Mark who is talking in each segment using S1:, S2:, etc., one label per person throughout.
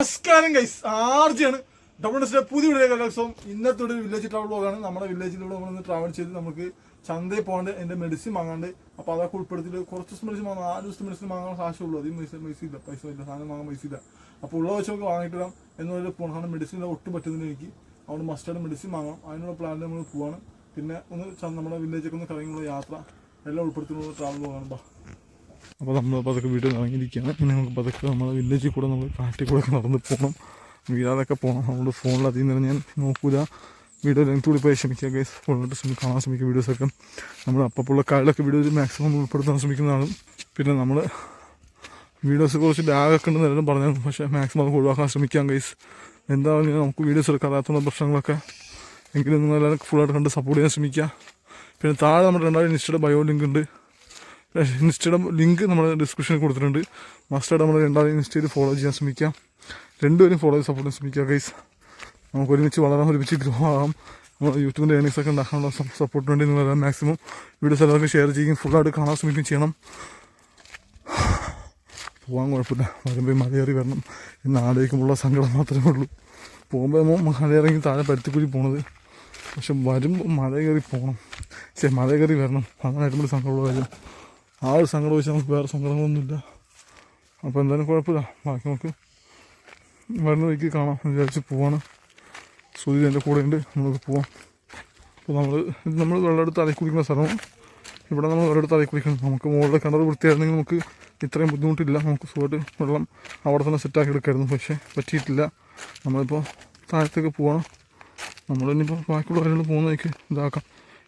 S1: നമസ്കാരം guys ആർജിയാണ്. Double ടെസ്റ്റിലെ പുതിയ video കലോത്സവം ഇന്നത്തെ ഒരു വില്ലേജ് ട്രാവൽ ബ്ലോഗാണ് നമ്മുടെ വില്ലേജിലൂടെ നമ്മൾ ട്രാവൽ ചെയ്ത് നമുക്ക് ചന്തയിൽ പോകാണ്ട് എന്റെ മെഡിസിൻ വാങ്ങാണ്ട് അപ്പോൾ അതൊക്കെ ഉൾപ്പെടുത്തിയിട്ട് കുറച്ച് ദിവസം മെഡിസിൻ വാങ്ങാം. നാല് ദിവസത്തെ മെഡിസിൻ വാങ്ങാൻ കാശുള്ളൂ അധികം പൈസ പൈസ ഇല്ല. പൈസ ഇല്ല. സാധനം വാങ്ങാൻ പൈസ ഇല്ല. അപ്പോൾ ഉള്ള വെച്ച് നമുക്ക് വാങ്ങിയിട്ട് വരാം എന്നൊരു പോകണം മെഡിസിൻ ഒട്ടും പറ്റുന്നില്ല എനിക്ക്. അവിടെ മസ്റ്റായിട്ട് മെഡിസിൻ വാങ്ങാം. അതിനുള്ള പ്ലാനിൽ നമ്മൾ പോവാണ്. പിന്നെ ഒന്ന് നമ്മുടെ വില്ലേജൊക്കെ ഒന്ന് കറങ്ങിയുള്ള യാത്ര എല്ലാം ഉൾപ്പെടുത്തിയുള്ള ട്രാവൽ ബ്ലോഗാണ് ബാ. അപ്പോൾ നമ്മൾ പതുക്കെ വീട്ടിൽ ഇറങ്ങിയിരിക്കുകയാണ്. ഇനി നമുക്ക് പതുക്കെ നമ്മൾ വില്ലേജിൽ കൂടെ നമ്മൾ കാട്ടിൽ കൂടെ നടന്നു പോകണം വീഴാതൊക്കെ പോകണം അതുകൊണ്ട് ഫോണിൽ അതിൽ നിന്ന് ഞാൻ നോക്കൂല. വീഡിയോ ലെങ്ത് കൂടി പോയി ശ്രമിക്കുക ഗൈസ് ഫോണിലോട്ട് ശ്രമിക്കുക കാണാൻ ശ്രമിക്കുക വീഡിയോസൊക്കെ നമ്മൾ അപ്പപ്പുള്ള കാലിലൊക്കെ വീഡിയോ മാക്സിമം ഉൾപ്പെടുത്താൻ ശ്രമിക്കുന്നതാണ് പിന്നെ നമ്മൾ വീഡിയോസ് കുറച്ച് ലാഗൊക്കെ ഉണ്ടെന്ന് എല്ലാവരും പറഞ്ഞു പക്ഷേ മാക്സിമം അത് ഒഴിവാക്കാൻ ശ്രമിക്കാം ഗൈസ് എന്താണെങ്കിലും നമുക്ക് വീഡിയോസ് എടുക്കാത്ത പ്രശ്നങ്ങളൊക്കെ. എങ്കിലും നിങ്ങൾ എല്ലാവരും ഫുള്ളായിട്ട് കണ്ട് സപ്പോർട്ട് ചെയ്യാൻ ശ്രമിക്കുക. പിന്നെ താഴെ നമ്മുടെ രണ്ടായിരം ഇൻസ്റ്റയുടെ ബയോ ലിങ്ക് ഉണ്ട്. ഇൻസ്റ്റയുടെ ലിങ്ക് നമ്മൾ ഡിസ്ക്രിപ്ഷനിൽ കൊടുത്തിട്ടുണ്ട്. മസ്റ്റായിട്ട് നമ്മൾ രണ്ടാമത് ഇൻസ്റ്റയിൽ ഫോളോ ചെയ്യാൻ ശ്രമിക്കാം. രണ്ടുപേരും ഫോളോ ചെയ്ത് സപ്പോർട്ട് ചെയ്യാൻ ശ്രമിക്കുക ഗൈസ് നമുക്ക് ഒരുമിച്ച് വളരാം ഒരുമിച്ച് ഗ്രോ ആകാം നമ്മൾ യൂട്യൂബിന്റെ ഏണിങ്സ് ഒക്കെ ഉണ്ടാക്കാനുള്ള സപ്പോർട്ടിന് വേണ്ടി നിങ്ങൾ മാക്സിമം വീഡിയോസ് എല്ലാവർക്കും ഷെയർ ചെയ്യും ഫുള്ളായിട്ട് കാണാൻ ശ്രമിക്കുകയും ചെയ്യണം. പോകാൻ കുഴപ്പമില്ല. വരുമ്പോൾ മലയേറി വരണം എന്ന് ആലോചിക്കുമ്പോഴുള്ള സങ്കടം മാത്രമേ ഉള്ളൂ. പോകുമ്പോൾ മലയിറങ്ങി താഴെ പരുത്തിക്കുഴി പോണത്. പക്ഷെ വരുമ്പോൾ മല കയറി പോകണം ശരി മല കയറി വരണം. അതാണ് ഏറ്റവും വലിയ സങ്കടമുള്ള കാര്യം. ആ ഒരു സങ്കടം വെച്ചാൽ നമുക്ക് വേറെ സങ്കടങ്ങളൊന്നുമില്ല. അപ്പോൾ എന്തായാലും കുഴപ്പമില്ല. ബാക്കി നമുക്ക് വരുന്ന വഴിക്ക് കാണാം വിചാരിച്ച് പോവാണ്. സുധി എന്റെ കൂടെ ഉണ്ട്. നമുക്ക് പോവാം. അപ്പോൾ നമ്മൾ നമ്മൾ വെള്ളമെടുത്ത് അലക്കി കുടിക്കുന്ന സ്ഥലമാണ്. ഇവിടെ നമ്മൾ വെള്ളമെടുത്ത് അലക്കി കുടിക്കണം. നമുക്ക് മുകളിലെ കിണർ വൃത്തിയായിരുന്നെങ്കിൽ നമുക്ക് ഇത്രയും ബുദ്ധിമുട്ടില്ല. നമുക്ക് സുഖമായിട്ട് വെള്ളം അവിടെ തന്നെ സെറ്റാക്കി എടുക്കായിരുന്നു. പക്ഷേ പറ്റിയിട്ടില്ല. നമ്മളിപ്പോൾ താഴത്തേക്ക് പോവാണ്. നമ്മളിനിപ്പോൾ ബാക്കിയുള്ള കാര്യങ്ങൾ പോകുന്ന വഴിക്ക് ഇതാക്കാം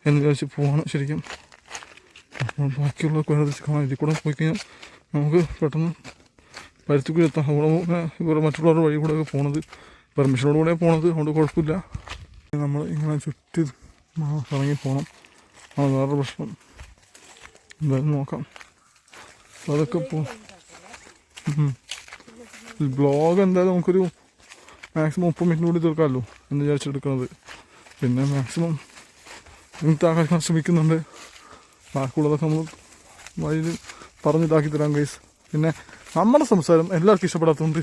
S1: എന്ന് വിചാരിച്ച് പോവാണ് ശരിക്കും. ബാക്കിയുള്ള കുഴപ്പത്തിൽ കാണാം. ഇതിൽ കൂടെ പോയി കഴിഞ്ഞാൽ നമുക്ക് പെട്ടെന്ന് പരുത്തിക്കുഴി എത്താം. അവിടെ ഇവിടെ മറ്റുള്ളവരുടെ വഴി കൂടെ ഒക്കെ പോണത് പെർമിഷനോട് കൂടെ പോണത് അതുകൊണ്ട് കുഴപ്പമില്ല. നമ്മൾ ഇങ്ങനെ ചുറ്റി ഇറങ്ങി പോകണം ആ വേറൊരു പ്രശ്നം. എന്തായാലും നോക്കാം. അതൊക്കെ പോ ബ്ലോഗ് എന്തായാലും നമുക്കൊരു മാക്സിമം മുപ്പത് മിനിറ്റ് കൂടി തീർക്കാമല്ലോ എന്ന് വിചാരിച്ചെടുക്കുന്നത് പിന്നെ മാക്സിമം ഇതാക്കാൻ ശ്രമിക്കുന്നുണ്ട്. ബാക്കിയുള്ളതൊക്കെ നമ്മൾ വഴിയിൽ പറഞ്ഞിതാക്കി തരാം ഗൈസ് പിന്നെ നമ്മുടെ സംസാരം എല്ലാവർക്കും ഇഷ്ടപ്പെടാത്തതുകൊണ്ട്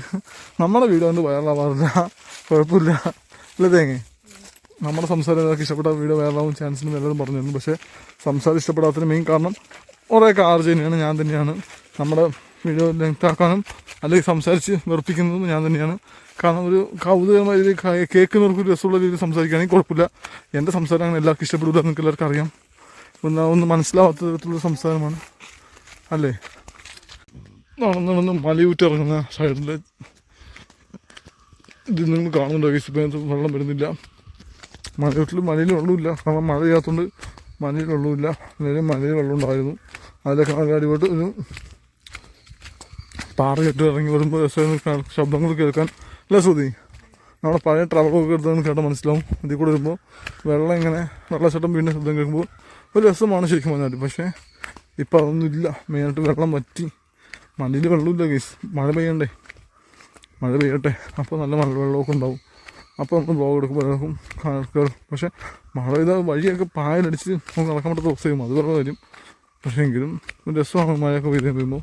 S1: നമ്മുടെ വീഡിയോ കൊണ്ട് വൈറലാവാറില്ല കുഴപ്പമില്ല. അല്ലേ തേങ്ങ? നമ്മുടെ സംസാരം എല്ലാവർക്കും ഇഷ്ടപ്പെട്ട വീഡിയോ വൈറലാവും ചാൻസ് ഉണ്ടെന്ന് എല്ലാവരും പറഞ്ഞിരുന്നു. പക്ഷേ സംസാരം ഇഷ്ടപ്പെടാത്തതിന് മെയിൻ കാരണം കുറേയൊക്കെ ആർജ് തന്നെയാണ് ഞാൻ തന്നെയാണ്. നമ്മുടെ വീഡിയോ ലെങ്ത് ആക്കാനും അല്ലെങ്കിൽ സംസാരിച്ച് നിർത്തിക്കുന്നതും ഞാൻ തന്നെയാണ്. കാരണം ഒരു കൗതുകമായ രീതിയിൽ കേൾക്കുന്നവർക്ക് ഒരു രസമുള്ള രീതിയിൽ സംസാരിക്കുകയാണെങ്കിൽ കുഴപ്പമില്ല. എന്റെ സംസാരം അങ്ങനെ എല്ലാവർക്കും ഇഷ്ടപ്പെടില്ല നിങ്ങൾക്ക് എല്ലാവർക്കും അറിയാം. ഒന്ന് ഒന്ന് മനസ്സിലാവാത്ത തരത്തിലുള്ള സംസാരമാണ്. അല്ലേ? നടന്ന് നടന്ന് മലയൂറ്റിറങ്ങുന്ന സൈഡിൽ ഇത് നിങ്ങൾ കാണുന്നുണ്ടോ? ഈ സമയത്ത് വെള്ളം വരുന്നില്ല. മലയൂട്ടിൽ മലയിൽ വെള്ളമില്ല കാരണം മഴ ചെയ്യാത്തതുകൊണ്ട് മലയിൽ വെള്ളമില്ല അല്ലെങ്കിൽ മലയിൽ വെള്ളം ഉണ്ടായിരുന്നു. അതിലൊക്കെ നല്ല അടിപൊളി ഒരു പാറ കെട്ടി ഇറങ്ങി വരുമ്പോൾ ശബ്ദങ്ങൾ കേൾക്കാൻ. അല്ലേ ശ്രുതി നമ്മുടെ പഴയ ട്രവലൊക്കെ എടുത്തതെന്ന് കേട്ടാൽ മനസ്സിലാവും. ഇതിൽ കൂടെ വരുമ്പോൾ വെള്ളം ഇങ്ങനെ വെള്ളച്ചാട്ടം വീണ്ടും ശബ്ദം കേൾക്കുമ്പോൾ ഒരു രസമാണ് ശരിക്കും പറഞ്ഞാൽ പക്ഷേ ഇപ്പം അതൊന്നുമില്ല മെയിനായിട്ട് വെള്ളം വറ്റി. മണ്ണിൽ വെള്ളമില്ല കേസ് മഴ പെയ്യണ്ടേ? മഴ പെയ്യട്ടെ. അപ്പോൾ നല്ല മഴ വെള്ളമൊക്കെ ഉണ്ടാവും. അപ്പോൾ നമ്മൾ ബ്ലോഗ് എടുക്കുമ്പോൾ എല്ലാവർക്കും ആൾക്കാർ പക്ഷേ മഴ പെയ്താൽ വഴിയൊക്കെ പായലടിച്ച് നമുക്ക് നടക്കാൻ പറ്റാത്ത ചെയ്യും അത് വേറെ കാര്യം. പക്ഷേ എങ്കിലും ഒരു രസമാണ് മഴയൊക്കെ പെയ്ത് കഴിയുമ്പോൾ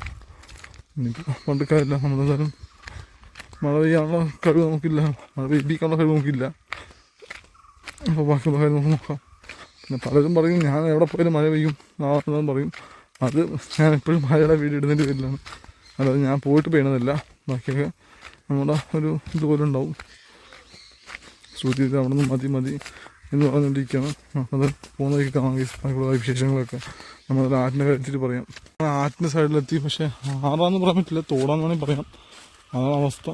S1: ഇനിയിപ്പോൾ പണ്ട് എല്ലാം നമ്മളെന്തായാലും മഴ പെയ്യാനുള്ള കഴിവ് നമുക്കില്ല. മഴ പെയ്യിപ്പിക്കാനുള്ള കഴിവ് നമുക്കില്ല. അപ്പോൾ ബാക്കിയുള്ള കാര്യം നമുക്ക് നോക്കാം. പിന്നെ പലരും പറയും ഞാൻ എവിടെ പോയാലും മഴ പെയ്യും. നാളെ പറയും. അത് ഞാൻ എപ്പോഴും മഴയുടെ വീട് ഇടുന്നതിന്റെ പേരിലാണ്. അല്ലാതെ ഞാൻ പോയിട്ട് പെയ്യണതല്ല. ബാക്കിയൊക്കെ നമ്മുടെ ഒരു ഇതുപോലെ ഉണ്ടാവും. ശ്രുതി അവിടെ നിന്ന് മതി മതി എന്ന് പറഞ്ഞുകൊണ്ടിരിക്കുകയാണ്. അത് പോകുന്ന വഴിക്ക് കാണാൻ ബാക്കിയുള്ള വിശേഷങ്ങളൊക്കെ നമ്മളൊരു ആറ്റിനെ കാര്യത്തിൽ പറയാം. ആറ്റിന്റെ സൈഡിലെത്തി പക്ഷേ ആറാന്ന് പറയാൻ പറ്റില്ല. തോടാന്ന് വേണമെങ്കിൽ പറയാം. അതാണ് അവസ്ഥ.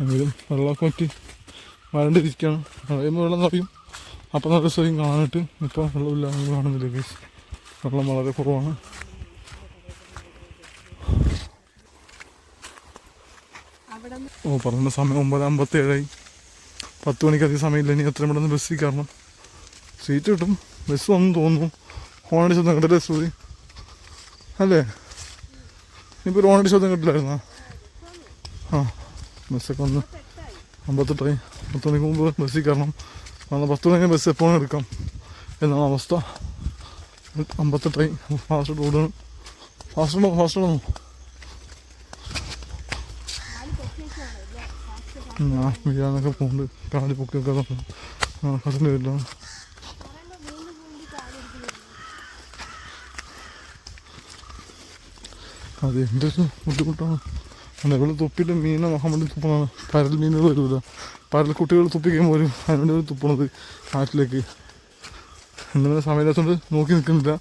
S1: എങ്കിലും വെള്ളമൊക്കെ പറ്റി വരണ്ടിരിക്കുകയാണ്. മഴയുമ്പോൾ വെള്ളം നിറയും. അപ്പം നല്ല സ്വയം കാണിട്ട് ഇപ്പോൾ വെള്ളമില്ല എന്ന് കാണുന്നില്ല ഗൈസ് വെള്ളം വളരെ കുറവാണ്. ഓ പറഞ്ഞ സമയം ഒമ്പത് അമ്പത്തി ഏഴായി പത്ത് മണിക്ക് അധികം സമയമില്ല. ഇനി എത്രയും പെട്ടെന്ന് ബസ്സിൽ കയറണം. സീറ്റ് കിട്ടും. ബസ് വന്നു തോന്നുന്നു. ഹോണടി ശബ്ദം കേട്ടില്ലേ ശ്രുതി അല്ലേ? ഇനിയിപ്പോൾ ഒരു ഹോണടി ശബ്ദം കേട്ടില്ലായിരുന്നോ ആ ബസ്സൊക്കെ വന്ന് ട്രെയിൻ പത്ത് മണിക്ക് മുമ്പ് ബസ്സിൽ കയറണം. കാരണം പത്ത് മണിക്ക് ബസ് എപ്പോഴും എടുക്കാം. എന്നാണ് അവസ്ഥ. അമ്പത്തെട്ടായി ഫാസ്റ്റ് ഓടുകയാണ് ഫാസ്റ്റ് ഉണ്ടോ ഫാസ്റ്റ് ഉണ്ടോ ഞാൻ വീഴാനൊക്കെ പോകുന്നുണ്ട് കാട് പൊക്കിയൊക്കെ കടന്നു വരില്ല. അത് എന്റെ ഒരു ബുദ്ധിമുട്ടാണ്. അല്ല ഇവിടെ തുപ്പിയിട്ട് മീനെ വേണ്ടി തുപ്പണതാണ് പരൽ മീനുകൾ വരില്ല പരൽ കുട്ടികൾ തുപ്പിക്കുമ്പോൾ വരും അതിനുവേണ്ടി ഒരു തുപ്പണത് ആറ്റിലേക്ക് എന്തെങ്കിലും സമയത്തുകൊണ്ട് നോക്കി നിൽക്കുന്നില്ല.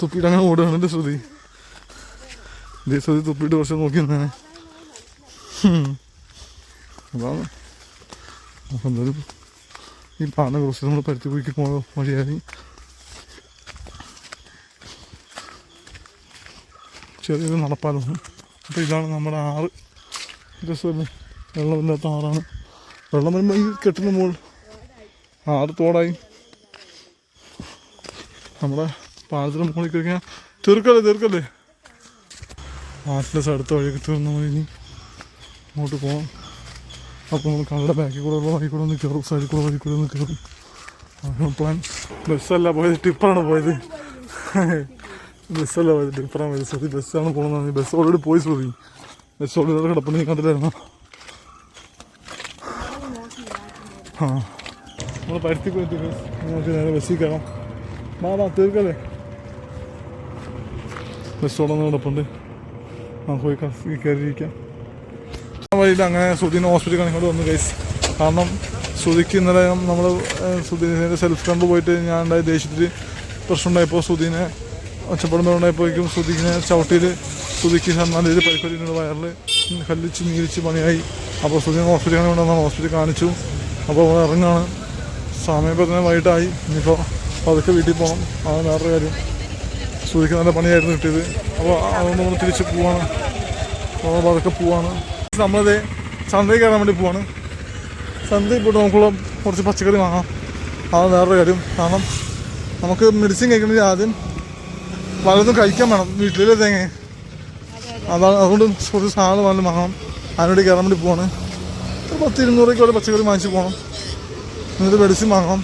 S1: തുപ്പിയിട്ട് അങ്ങനെ ഓടുകയാണ് എന്റെ ശ്രുതി. ഇതേ ശ്രുതി തുപ്പിയിട്ട് കുറച്ച് നോക്കി നിന്നാണ് അതാണ്. എന്തായാലും ഈ പാന കുറച്ച് നമ്മൾ പരുത്തി പോയിക്ക് പോയ വഴിയായി. ചെറിയൊരു നടപ്പാലം അപ്പോൾ ഇതാണ് നമ്മുടെ ആറ് രസമല്ലേ? വെള്ളമില്ലാത്ത ആറാണ്. വെള്ളം വരുമ്പോൾ ഈ കെട്ടിന് മുകളിൽ ആറ് തോടായി. നമ്മുടെ പാലത്തിന് മുകളിൽ കഴിഞ്ഞാൽ തീർക്കല്ലേ തീർക്കല്ലേ? ആറ്റിന്റെ അടുത്ത വഴിയൊക്കെ തീർന്ന മതി ഇനി അങ്ങോട്ട് പോകാം അപ്പോൾ നമ്മൾ കടയുടെ ബാക്കിൽ കൂടെ ഉള്ള വഴി കൂടെ ഒന്ന് കയറും സൈഡിൽ കൂടെ വഴി കൂടെ ഒന്ന് കയറും പ്ലാൻ ബസ്സല്ല പോയത് ടിപ്പാണ് പോയത്. ബസ്സല്ല ടിപ്പറാണ് സോറി ശ്രുതി ബസ്സാണ് പോകുന്നത് ബസ് ഓൾറെഡി പോയി സോറി. ബസ് ഓൾറെഡി കിടപ്പുണ്ട്. നീ കണ്ടില്ലായിരുന്നു? ആ. നമ്മൾ പരുത്തി പോയിട്ട് നമുക്ക് നേരെ ബസ്സിൽ കയറാം. വാ തീർക്കല്ലേ? ബസ് ഓടന്ന് കിടപ്പുണ്ട്. നമുക്ക് പോയി കയറിയിരിക്കാം. വഴിയിൽ അങ്ങനെ സുധീനെ ഹോസ്പിറ്റലിൽ കാണിക്കൊണ്ട് വന്നു കൈസ് കാരണം സുധിക്ക് ഇന്നലെ നമ്മൾ സുധീനെ സെൽഫ് ക്യാമ്പ് പോയിട്ട് ഞാൻ ഉണ്ടായ ദേഷ്യത്തിൽ പ്രശ്നം ഉണ്ടായപ്പോൾ സുധീനെ ഒച്ചപ്പെടുന്നുണ്ടായപ്പോഴേക്കും സുധിക്കിനെ ചവിട്ടിയിൽ സുധിക്ക് നല്ല രീതിയിൽ പരിക്കൊല്ലിന്റെ വയറിൽ കല്ലിച്ച് നീരിച്ച് പണിയായി. അപ്പോൾ സുധീനെ ഹോസ്പിറ്റലിൽ കൊണ്ടുവന്ന ഹോസ്പിറ്റലിൽ കാണിച്ചു. അപ്പോൾ ഇറങ്ങാണ്. സമയം ഇപ്പോൾ തന്നെ വൈകിട്ടായി. ഇനിയിപ്പോൾ പതുക്കെ വീട്ടിൽ പോകണം അതാണ് വേറൊരു കാര്യം. സുധിക്ക് നല്ല പണിയായിരുന്നു കിട്ടിയത്. അപ്പോൾ അതുകൊണ്ട് നമ്മൾ തിരിച്ച് പോവാണ്. അപ്പോൾ പതുക്കെ പോവാണ്. നമ്മളിത് ചന്തയിൽ കയറാൻ വേണ്ടി പോവാണ്. ചന്തയിൽ പോയിട്ട് നമുക്കുള്ള കുറച്ച് പച്ചക്കറി വാങ്ങാം. അതാണ് വേറൊരു കാര്യം. കാരണം നമുക്ക് മെഡിസിൻ കഴിക്കണമെങ്കിൽ ആദ്യം പലതും കഴിക്കാൻ വേണം. വീട്ടിലെ തേങ്ങ അതാണ് അതുകൊണ്ട് കുറച്ച് സാധനം വേണം വാങ്ങണം അതിനോട് കയറാൻ വേണ്ടി പോവാണ്. ഒരു പത്ത് ഇരുന്നൂറൊക്കെ ഒരു പച്ചക്കറി വാങ്ങിച്ച് പോകണം എന്നിട്ട് മെഡിസിൻ വാങ്ങണം.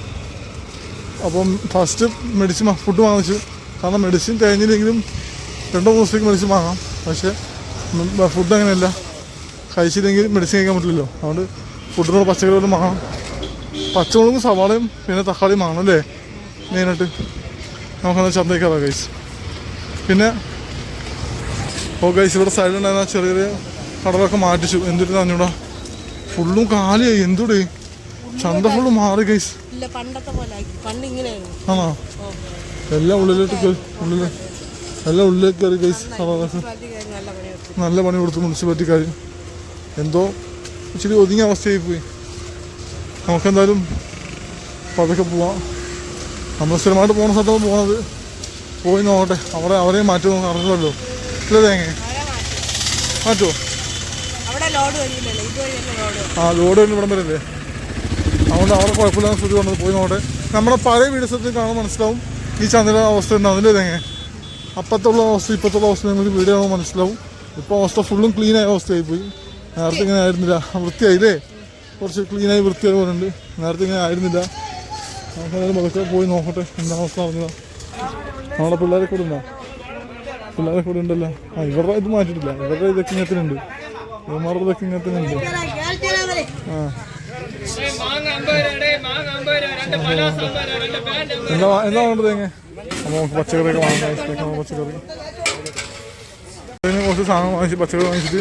S1: അപ്പം ഫസ്റ്റ് മെഡിസിൻ ഫുഡ് വാങ്ങിച്ചു. കാരണം മെഡിസിൻ തേഞ്ഞില്ലെങ്കിലും രണ്ടോ മൂന്ന് ദിവസത്തേക്ക് മെഡിസിൻ വാങ്ങാം പക്ഷേ ഫുഡ് അങ്ങനെയല്ല. കഴിച്ചില്ലെങ്കിൽ മെഡിസിൻ കഴിക്കാൻ പറ്റില്ലല്ലോ. അതുകൊണ്ട് ഫുഡിനോട് പച്ചക്കറി വല്ലതും വാങ്ങണം. പച്ചമുളകും സവാളയും പിന്നെ തക്കാളിയും വാങ്ങണം അല്ലേ? മെയിനായിട്ട്. നമുക്കെന്നാൽ ചന്തയ്ക്കാറാണ് കഴിച്ച് പിന്നെ ഓ ഗൈസ് ഇവിടെ സൈഡിലുണ്ടായിരുന്ന ചെറിയ ചെറിയ കടലൊക്കെ മാറ്റിച്ചു. എന്തൊരു തന്നൂടാ ഫുള്ളും കാലിയായി. എന്തുടേ? ചന്ത ഫുള്ള് മാറി ഗൈസ് ആണോ? എല്ലാം ഉള്ളിലോട്ട് ഉള്ളിൽ എല്ലാം ഉള്ളിലേക്ക് കയറി ഗൈസ്
S2: നല്ല
S1: പണി കൊടുത്തു. കാര്യം എന്തോ ഇച്ചിരി ഒതുങ്ങിയ അവസ്ഥയായി പോയി. നമുക്കെന്തായാലും പതുക്കെ പോവാം. നമ്മൾ സ്ഥിരമായിട്ട് പോകുന്ന സ്ഥലത്താണ് പോകുന്നത് പോയി നോക്കട്ടെ. അവിടെ അവരെയും മാറ്റുമോ അറിഞ്ഞല്ലോ ഇല്ല തേങ്ങ? മാറ്റുമോ ആ ലോഡ് വരുന്ന ഇവിടം വരല്ലേ അതുകൊണ്ട് അവിടെ കുഴപ്പമില്ലാന്ന് സ്ഥിതി വന്നത് പോയി നോക്കട്ടെ. നമ്മുടെ പഴയ വീഡിയോസത്തിൽ കാണാൻ മനസ്സിലാവും ഈ ചന്ദ്ര അവസ്ഥ ഉണ്ടാവുന്നില്ലേ തേങ്ങ? അപ്പത്തുള്ള അവസ്ഥ ഇപ്പോഴത്തുള്ള അവസ്ഥ നിങ്ങൾക്ക് വീട് കാണുമ്പോൾ മനസ്സിലാവും. ഇപ്പോൾ അവസ്ഥ ഫുള്ളും ക്ലീൻ ആയ അവസ്ഥയായി പോയി. നേരത്തെ ഇങ്ങനെ ആയിരുന്നില്ല. വൃത്തിയായില്ലേ? കുറച്ച് ക്ലീനായി വൃത്തിയായി പോലുണ്ട് നേരത്തെ ഇങ്ങനെ ആയിരുന്നില്ല. നമുക്ക് എന്തായാലും പോയി നോക്കട്ടെ. എന്താ അവസ്ഥ അറിഞ്ഞതാ നമ്മുടെ പിള്ളേരെ കൂടെ ഉണ്ടോ? പിള്ളേരെ കൂടെ ഉണ്ടല്ലോ. ആ ഇവരുടെ ഇത് മാറ്റിയിട്ടില്ല. ഇവരുടെ ഇതൊക്കെ ഇങ്ങനത്തിനുണ്ട് ഇവന്മാരുടെ ഇതൊക്കെ ഇങ്ങനത്തിനുണ്ട് ആ. എന്താ എന്താ വേണ്ടത് എങ്ങനെ നമുക്ക് പച്ചക്കറിയൊക്കെ വാങ്ങാം. പച്ചക്കറി. അതിന് കുറച്ച് സാധനം വാങ്ങിച്ച് പച്ചക്കറി വാങ്ങിച്ചിട്ട്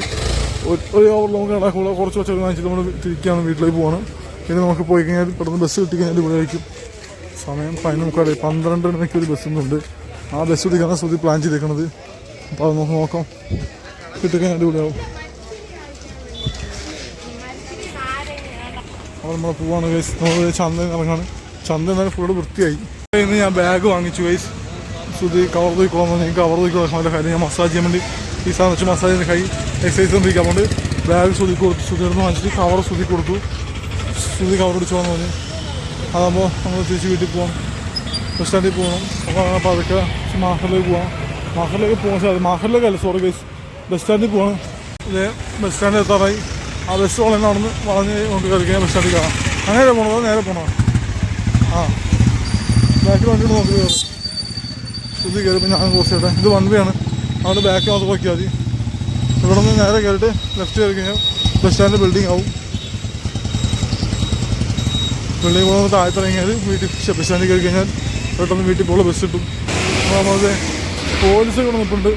S1: ഒരു ഓവർ നമുക്ക് നടക്കുമ്പോൾ കുറച്ച് പച്ചക്കറി വാങ്ങിച്ചിട്ട് നമ്മൾ തിരിക്കുകയാണ് വീട്ടിലേക്ക് പോകണം പിന്നെ നമുക്ക് പോയി കഴിഞ്ഞാൽ പെട്ടെന്ന് ബസ് കിട്ടി കഴിഞ്ഞാൽ ഇവിടെ സമയം പതിനൊക്കെ പന്ത്രണ്ട് മണിക്ക് ഒരു ബസ് ഉണ്ട്. ആ ബസ് പിടിക്കാനാണ് ശ്രുതി പ്ലാൻ ചെയ്തേക്കണത്. അപ്പോൾ അത് നമുക്ക് നോക്കാം. കിട്ടുകയും അടിപൊളിയാവും. അപ്പോൾ നമ്മൾ പോവാണ് ഗൈസ് നമ്മൾ ചന്ത ഇറങ്ങാണ്. ചന്ത എന്നാലും ഫുള്ള് വൃത്തിയായി. ഇന്ന് ഞാൻ ബാഗ് വാങ്ങിച്ചു ഗൈസ് ശ്രുതി കവർ തൂക്കോളം ഞാൻ കവർ തൂക്കോളം അവന്റെ കാര്യം. ഞാൻ മസാജ് ചെയ്യാൻ വേണ്ടി ഈ സാധനം വെച്ച് മസാജ് ചെയ്യുന്ന കൈ എക്സസൈസ് കൊണ്ടിരിക്കാൻ അതുകൊണ്ട് ബാഗ് ശ്രുതി കൊടുത്തു. സുധിർന്ന് വാങ്ങിച്ചിട്ട് കവർ ശ്രുതി കൊടുത്തു. ശ്രുതി കവർ പിടിച്ചോന്ന് പറഞ്ഞു. അതാകുമ്പോൾ നമ്മൾ തിരിച്ച് വീട്ടിൽ പോകാം ബസ് സ്റ്റാൻഡിൽ പോകണം അപ്പോൾ അതൊക്കെ മാഹറിലേക്ക് പോകാം മാഹറിലേക്ക് പോകാൻ സാധിക്കും മാഹറിലേക്ക് അല്ല സോറി ഗൈസ് ബസ് സ്റ്റാൻഡിൽ പോകണം ഇത് ബസ് സ്റ്റാൻഡിൽ എത്താറായി. ആ ബസ് വളഞ്ഞ നടന്ന് വളഞ്ഞ് കൊണ്ട് കളിക്കാൻ ബസ് സ്റ്റാൻഡിൽ കാണാം. അങ്ങനെ പോകണോ നേരെ പോകണോ ആ. ബാക്കിൽ വണ്ടി നോക്കി കയറും ഇത് കയറിയപ്പോൾ ഞാൻ കോസ് ചെയ്യട്ടെ. ഇത് വൺ വേ ആണ്. അവിടെ ബാക്ക് മാത്രം നോക്കിയാൽ മതി. ഇവിടെ നിന്ന് നേരെ കയറിയിട്ട് ലെഫ്റ്റ് കയറി കഴിഞ്ഞാൽ ബസ് സ്റ്റാൻഡ് ബിൽഡിംഗ് ആവും. ബിൽഡിംഗ് പോകുമ്പോൾ താഴത്തിറങ്ങിയാൽ വീട്ടിൽ ബസ് സ്റ്റാൻഡിൽ കയറി കഴിഞ്ഞാൽ പെട്ടെന്ന് വീട്ടിൽ പോകുള്ള ബസ് കിട്ടും നമ്മളത് പോലീസ് ഇവിടെ നിൽപ്പുണ്ട്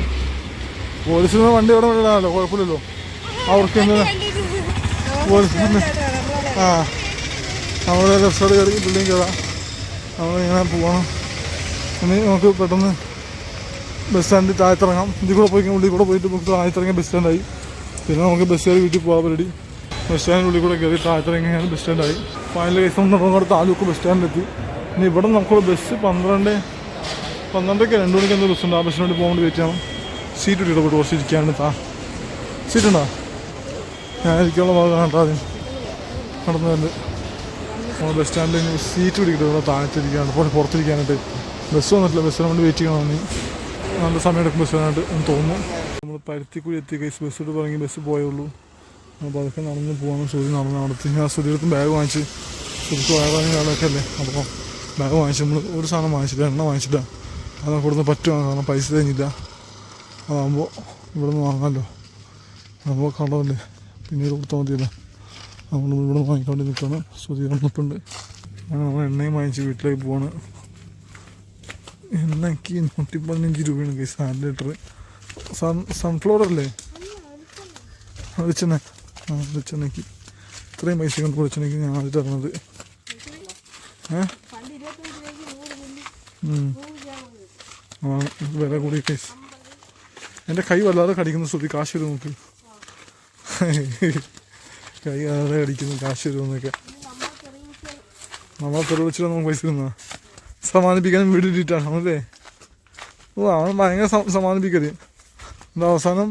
S1: പോലീസിന് വണ്ടി ഇവിടെ വിടാനല്ലോ കുഴപ്പമില്ലല്ലോ. അവർക്ക് പോലീസിന് ആ നമ്മുടെ സൈഡ് കയറി ബിൽഡിംഗ് കയറാം നമ്മളിങ്ങനെ പോകണം ഇനി നമുക്ക് പെട്ടെന്ന് ബസ് സ്റ്റാൻഡിൽ താഴത്തിറങ്ങാം. ഇതിൽ കൂടെ പോയി ഉള്ളിൽ കൂടെ പോയിട്ട് നമുക്ക് താഴ്ത്തിറങ്ങിയ ബസ് സ്റ്റാൻഡായി പിന്നെ നമുക്ക് ബസ് കയറി വീട്ടിൽ പോകാൻ പരിപാടി ബസ് സ്റ്റാൻഡിൽ ഉള്ളിൽ കൂടെ കയറി താഴ്ത്തിറങ്ങിയാണ് ബസ് സ്റ്റാൻഡായി ഫൈനൽ കേസ് നമ്മുടെ താലൂക്ക് ബസ് സ്റ്റാൻഡിലെത്തി ഇനി ഇവിടെ നമുക്ക് ബസ് പന്ത്രണ്ട് പന്ത്രണ്ടൊക്കെ രണ്ട് മണിക്ക് എന്തോ ബസ്സുണ്ട് ആ ബസ്സിനോട് പോകേണ്ടി വേണ്ടി സീറ്റ് ഇട്ടിട്ട് പോയിട്ട് കുറച്ച് ഇരിക്കാണ്ട് താ സീറ്റ് ഉണ്ടോ? ഞാൻ ഇരിക്കാനുള്ള ഭാഗം കാണട്ടെ ആദ്യം നടന്നുണ്ട് നമ്മൾ ബസ് സ്റ്റാൻഡിൽ ഇനി സീറ്റ് പിടിക്കട്ടെ. ഇവിടെ പോലെ പുറത്ത് പുറത്തിരിക്കാനായിട്ട്. ബസ് വന്നിട്ടില്ല. ബസ്സിന് വേണ്ടി വെയിറ്റ് ചെയ്യണം നീ നല്ല സമയം എടുക്കും ബസ് വരാനായിട്ട് എന്ന് തോന്നുന്നു. നമ്മൾ പരുത്തിക്കുഴി എത്തി. കൈസ് ബസ് ഇട്ട് തുടങ്ങി ബസ് പോയുള്ളൂ അപ്പോൾ അതൊക്കെ നടന്ന് പോകാനും സൂര്യ നടന്ന് നടത്തി. ഞാൻ സുധീരത്തും ബാഗ് വാങ്ങിച്ച്. ശ്രുതിക്ക് വയറാനും കാലമൊക്കെ അല്ലേ? അപ്പോൾ ബാഗ് വാങ്ങിച്ചു നമ്മൾ ഒരു സാധനം വാങ്ങിച്ചില്ല എണ്ണ വാങ്ങിച്ചില്ല അത് കൊടുന്ന് പറ്റുമോ കാരണം പൈസ തന്നില്ല അതാകുമ്പോൾ ഇവിടെ നിന്ന് വാങ്ങാമല്ലോ നമ്മൾ കണ്ടതല്ലേ പിന്നീട് കൊടുത്താൽ മതിയല്ലോ. നമ്മൾ ഇവിടെ വാങ്ങിക്കൊണ്ട് നിൽക്കുകയാണ് ശ്രുതി വന്നിട്ടുണ്ട്. നമ്മൾ എണ്ണയും വാങ്ങിച്ച് വീട്ടിലേക്ക് പോവാണ്. എണ്ണയ്ക്ക് നൂറ്റി പതിനഞ്ച് രൂപയാണ് കൈ സാൻ ലിറ്റർ സൺ സൺഫ്ലവർ അല്ലേ? വെളിച്ചെണ്ണ. ആ വെളിച്ചെണ്ണയ്ക്ക്. ഇത്രയും പൈസ കൊണ്ട് വെളിച്ചെണ്ണയ്ക്ക് ഞാൻ ആദ്യം തരുന്നത് ഏ? വില കൂടി കേസ് എന്റെ കൈ വല്ലാതെ കടിക്കുന്നു ശ്രുതി. കാശ് വരും നോക്ക്. കൈ വല്ലാതെ കടിക്കുന്നു കാശ് വരുമെന്നൊക്കെ നമ്മളെ തെളിവിച്ചിട്ട് നമുക്ക് പൈസ തരുന്ന സമാധാനിപ്പിക്കാനും വീടിട്ടാണ് അല്ലേ? ഓ അവൻ ഭയങ്കര സമാനിപ്പിക്കരുത് എന്താ അവസാനം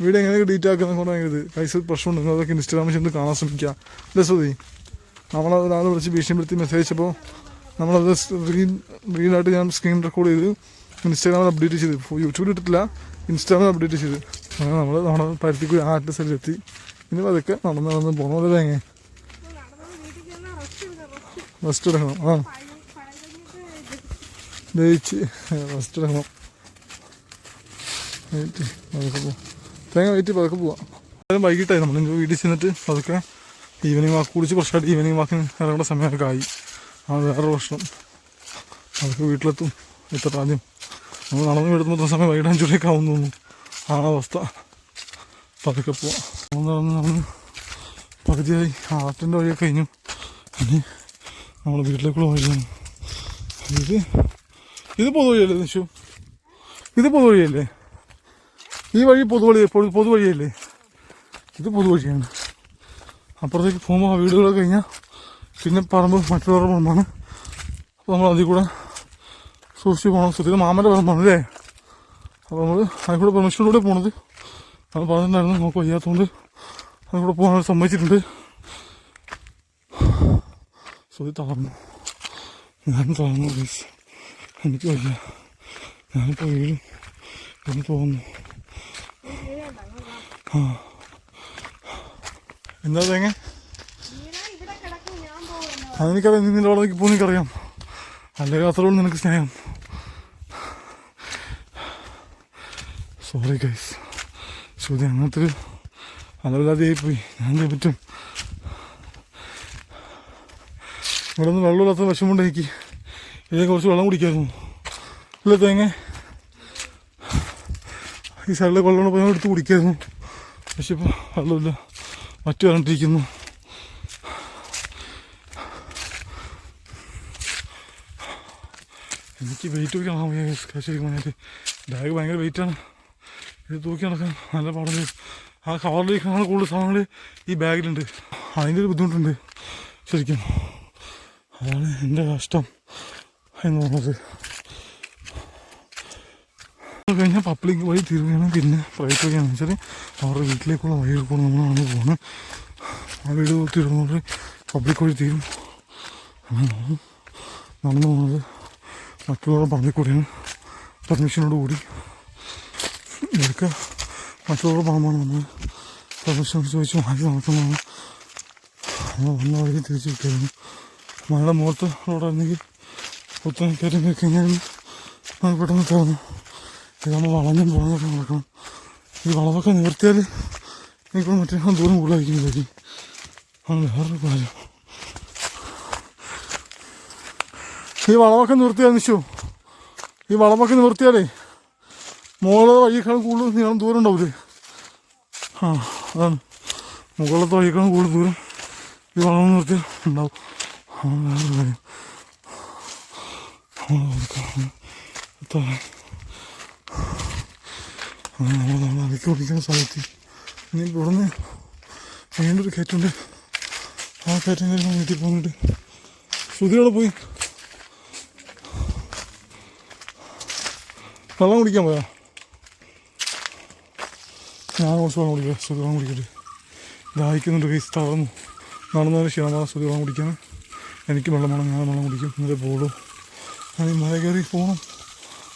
S1: വീട് എങ്ങനെയൊക്കെ ഡീറ്റ് ആക്കുന്ന കൊണ്ട് ഭയങ്കര ഇത്. പൈസ പ്രശ്നമുണ്ട്. അതൊക്കെ ഇൻസ്റ്റാഗ്രാമിൽ ചെന്ന് കാണാൻ ശ്രമിക്കുക അല്ലേ ശ്രുതി? നമ്മളത് ഒരാൾ വിളിച്ച് ഭീഷണിപ്പെടുത്തി മെസ്സേജ് അയച്ചപ്പോൾ നമ്മളത് സ്ക്രീൻ റീലായിട്ട് ഞാൻ സ്ക്രീൻ റെക്കോർഡ് ചെയ്ത് ഇൻസ്റ്റാഗ്രാമിൽ അപ്ഡേറ്റ് ചെയ്ത്. യൂട്യൂബിൽ ഇട്ടിട്ടില്ല. ഇൻസ്റ്റാഗ്രാമിൽ അപ്ഡേറ്റ് ചെയ്ത്. അങ്ങനെ നമ്മൾ നമ്മുടെ പരുത്തിക്കുഴി ആറ്റ് സ്ഥലത്തെത്തി ഇനി അതൊക്കെ നടന്ന് നടന്ന് പോകണം അല്ലേ തേങ്ങ? റെസ്റ്റ് എടുക്കണം. ആ. ദയിച്ച് റെസ്റ്റ് എടുക്കണം. വെയിറ്റ് പതുക്കെ പോവാം തേങ്ങ വെയിറ്റ് പതുക്കെ പോവാം. എന്തായാലും വൈകിട്ടായി. നമ്മൾ വീട്ടിൽ ചെന്നിട്ട് പതുക്കെ ഈവനിങ് വാക്ക് കുടിച്ച് കുറച്ചായിട്ട് ഈവനിങ് വാക്കിന് ഇറങ്ങേണ്ട സമയമൊക്കെ ആയി. ആ വേറെ പ്രശ്നം. അവർക്ക് വീട്ടിലെത്തും. എത്ര ആദ്യം നമ്മൾ നടന്ന് വീടുമ്പോൾ സമയം വൈകിട്ട് അഞ്ചു ആവുന്നു ആ അവസ്ഥ. പതുക്കെ പോവാം. നടന്ന് നടന്ന് പകുതിയായി. ആട്ടിന്റെ വഴിയൊക്കെ കഴിഞ്ഞു. ഇനി നമ്മൾ വീട്ടിലേക്കുള്ള വഴിയാണ് ഇത് ഇത് പൊതുവഴിയല്ലേ നിഷു? ഇത് പൊതുവഴിയല്ലേ? ഈ വഴി പൊതുവഴി പൊതു പൊതുവഴിയല്ലേ? ഇത് പൊതുവഴിയാണ്. അപ്പുറത്തേക്ക് പോകുമ്പോൾ ആ വീടുകളൊക്കെ കഴിഞ്ഞാൽ പിന്നെ പറമ്പ് മറ്റുള്ളവരുടെ പറമ്പാണ്. അപ്പോൾ നമ്മൾ അതിൽ കൂടെ സൂക്ഷിച്ച് പോകണം. ശ്രദ്ധിക്കുന്നത് മാമന്റെ പറമ്പാണ് അല്ലേ? അപ്പോൾ നമ്മൾ അതിൽ കൂടെ പെർമിഷനിലൂടെ പോണത് നമ്മൾ പറഞ്ഞിട്ടുണ്ടായിരുന്നു. നമുക്ക് വയ്യാത്തതുകൊണ്ട് അതിൽ കൂടെ പോകാൻ സമ്മതിച്ചിട്ടുണ്ട്. സുധി തളർന്നു. ഞാൻ തളർന്നു പ്ലീസ് എനിക്ക് വയ്യ. ഞാനിപ്പോൾ വീഴും എന്ന് തോന്നുന്നു ആ. എന്താ തേങ്ങ? അതെനിക്കറിയാം നീ നിന്റെ പോകുന്ന എനിക്കറിയാം അല്ലെങ്കിൽ അത്രയോളം നിനക്ക് സ്നേഹം. സോറി ഗൈസ് ശ്രുതി അങ്ങനത്തെ ഒരു അലവില്ലാതെയായിപ്പോയി പോയി ഞാൻ പറ്റും. ഇവിടെ നിന്ന് വെള്ളമില്ലാത്ത വിഷമമുണ്ട് എനിക്ക്. ഇതിനെ കുറച്ച് വെള്ളം കുടിക്കായിരുന്നു. ഇല്ല തേങ്ങ. ഈ സൈഡിലെ വെള്ളം പോയി എടുത്ത് കുടിക്കായിരുന്നു. പക്ഷെ ഇപ്പോൾ വെള്ളമില്ല. മറ്റു പറഞ്ഞിട്ടിരിക്കുന്നു എനിക്ക് വെയിറ്റ് ഒക്കെ ശരിക്കും പറഞ്ഞാൽ ബാഗ് ഭയങ്കര വെയിറ്റാണ് ഇത് തൂക്കി നടക്കാൻ നല്ല പാടുണ്ട്. ആ കവറിലേക്കാണ് കൂടുതൽ സാധനങ്ങൾ ഈ ബാഗിലുണ്ട് അതിന്റെ ഒരു ബുദ്ധിമുട്ടുണ്ട്. ശരിക്കും. അതാണ് എന്റെ കഷ്ടം എന്ന് പറഞ്ഞത്. കഴിഞ്ഞാൽ പബ്ലിക് വഴി തീരുകയാണ്. പിന്നെ പ്രൈവറ്റ് വഴിയാണ്. വെച്ചാൽ അവരുടെ വീട്ടിലേക്കുള്ള വഴി എടുക്കണം നമ്മളാണ് പോകുന്നത് ആ വീട് തീരുന്നത് പബ്ലിക് വഴി തീരും. നടന്നു പോകുന്നത് മറ്റുള്ളവരുടെ പറമ്പിൽ കൂടിയാണ് പെർമിഷനോട് കൂടി ഇതൊക്കെ മറ്റുള്ളവരുടെ പറമ്പാണ് നമ്മൾ പെർമിഷൻ ചോദിച്ച് മാറ്റി നടക്കുന്നതാണ് നമ്മൾ വന്ന തിരിച്ച് കിട്ടുന്നു മഴയുടെ മുഖത്ത് റോഡായിരുന്നെങ്കിൽ ഒത്തിരി കയറി നിൽക്കഴിഞ്ഞാൽ നമുക്ക് പെട്ടെന്ന് തുറന്നു ഇത് നമ്മൾ വളഞ്ഞും വളഞ്ഞൊക്കെ നടക്കണം ഈ വളവൊക്കെ നിവർത്തിയാൽ എനിക്ക് മറ്റേ ദൂരം കൂടുതലായിരിക്കും വേറൊരു കാര്യം ഈ വളമൊക്കെ നിർത്തിയാൽ നിശു. ഈ വളമൊക്കെ നിർത്തിയാലേ മുകളിലെ വഴിയേക്കാളും കൂടുതൽ നീളം ദൂരം ഉണ്ടാവില്ലേ ആ അതാണ്. മുകളിലത്തെ വഴിയേക്കാളും കൂടുതൽ ദൂരം ഈ വളം നിർത്തിയാൽ ഉണ്ടാവും. നമ്മൾ ഓടിക്കുന്ന സ്ഥലത്ത് ഇനി ഇവിടുന്ന് വീണ്ടും കയറ്റുണ്ട് ആ കയറ്റം കയറി വീട്ടിൽ പോന്നിട്ട് ശ്രുതിയോടെ പോയി. വെള്ളം കുടിക്കാൻ പോയാ? ഞാൻ കുറച്ച് വെള്ളം കുടിക്കാം. ശ്രുതി വെള്ളം കുടിക്കട്ടെ. ദാഹിക്കുന്നുണ്ട് കൈസ് തളർന്നു നടന്നതിന് ക്ഷീണമാണ് ശ്രുതി വെള്ളം കുടിക്കാൻ. എനിക്ക് വെള്ളം വേണം ഞാൻ വെള്ളം കുടിക്കും. എന്നിട്ട് പോളൂ ഞാൻ മല കയറി പോകണം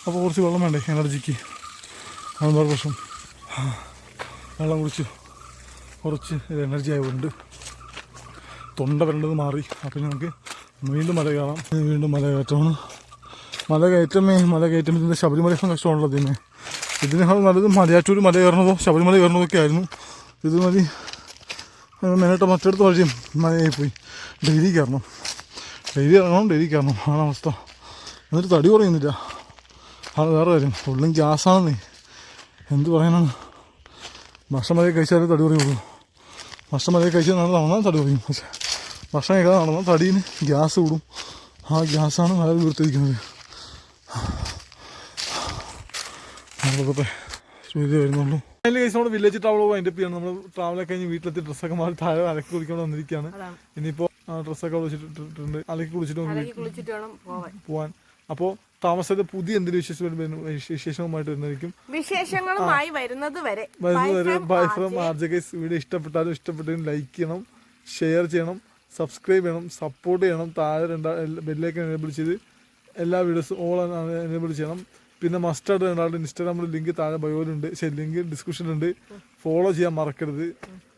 S1: അപ്പോൾ കുറച്ച് വെള്ളം വേണ്ടേ എനർജിക്ക്? അതെന്താ പ്രശ്നം. വെള്ളം കുടിച്ച് കുറച്ച് എനർജി ആയതുകൊണ്ട് തൊണ്ട വരേണ്ടത് മാറി. അപ്പം ഞങ്ങൾക്ക് വീണ്ടും മല കയറാം. വീണ്ടും മല കയറ്റമാണ്. മല കയറ്റമേ മല കയറ്റം ഇതിന്റെ ശബരിമലയൊക്കെ കഷ്ടമാണല്ലോ ഇതിന്. ഇതിനേക്കാൾ നല്ലത് മലയാറ്റൂർ മല കയറണതോ ശബരിമല കയറണതൊക്കെ ആയിരുന്നു. ഇത് മതി. മെയിനായിട്ട് മറ്റടുത്ത് വഴിയും മലയായി പോയി ഡെയിലി കയറണം. ഡെയിലി ഇറങ്ങണം ഡെയിലി കയറണം. ആണ് അവസ്ഥ. എന്നിട്ട് തടി കുറയുന്നില്ല. അത് വേറെ കാര്യം. ഫുള്ളും ഗ്യാസാണെന്നേ. എന്ത് പറയാനാണ്? ഭക്ഷണം മതി കഴിച്ചാലേ തടി കുറയുള്ളൂ. ഭക്ഷണം മതി കഴിച്ചാൽ നല്ല നടന്നാൽ തടി കുറയും. പക്ഷേ ഭക്ഷണം കഴിക്കാതെ നടന്നാൽ തടിയിൽ ഗ്യാസ് കൂടും. ആ ഗ്യാസാണ് വളരെ വീർത്തിരിക്കുന്നത് നമ്മളൊക്കെ ശ്രുതി വരുന്നുള്ളൂ. അതിൽ കേസ് നമ്മുടെ വില്ലേജ് ട്രാവൽ അതിന്റെ നമ്മൾ ട്രാവലൊക്കെ കഴിഞ്ഞ് വീട്ടിലെത്തി ഡ്രസ്സൊക്കെ മാറി താഴെ അലക്കി കുളിക്കാൻ വന്നിരിക്കുകയാണ്
S2: ഇനിയിപ്പോ
S1: ഇനിയിപ്പോൾ ഡ്രസ്സൊക്കെ കുളിച്ചിട്ടിട്ടുണ്ട് അലക്കി കുളിച്ചിട്ട്
S2: പോവാൻ.
S1: അപ്പോൾ താമസത്തെ പുതിയ എന്തൊരു വിശേഷം വിശേഷവുമായിട്ട് വരുന്നതായിരിക്കും.
S2: വിശേഷങ്ങളുമായി വരുന്നത് വരെ.
S1: ബൈ ഫ്രം ആർജഗൈസ് വീഡിയോ ഇഷ്ടപ്പെട്ടാലും ഇഷ്ടപ്പെട്ടെങ്കിലും ലൈക്ക് ചെയ്യണം ഷെയർ ചെയ്യണം സബ്സ്ക്രൈബ് ചെയ്യണം സപ്പോർട്ട് ചെയ്യണം. താഴെ രണ്ടാ ബെല്ലേക്ക് എനേബിൾ ചെയ്ത് എല്ലാ വീഡിയോസും ഓൾ എനേബിൾ ചെയ്യണം. പിന്നെ മസ്റ്റായിട്ട് ഒരാളുടെ ഇൻസ്റ്റാഗ്രാമിൽ ലിങ്ക് താഴെ ബയോയിലുണ്ട് ശരി ലിങ്ക് ഡിസ്ക്രിപ്ഷനിലുണ്ട് ഫോളോ ചെയ്യാൻ മറക്കരുത്.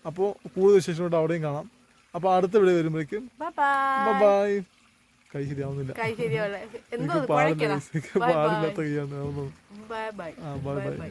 S1: അപ്പോൾ കൂടുതൽ വിശേഷമായിട്ട് അവിടെയും കാണാം. അപ്പോൾ അടുത്ത വീഡിയോ വരുമ്പോഴേക്കും
S2: ബൈ
S1: കൈ ശരിയാവുന്നില്ല. പാടില്ലാത്ത കൈയാണ്. ആ ബൈ ബൈ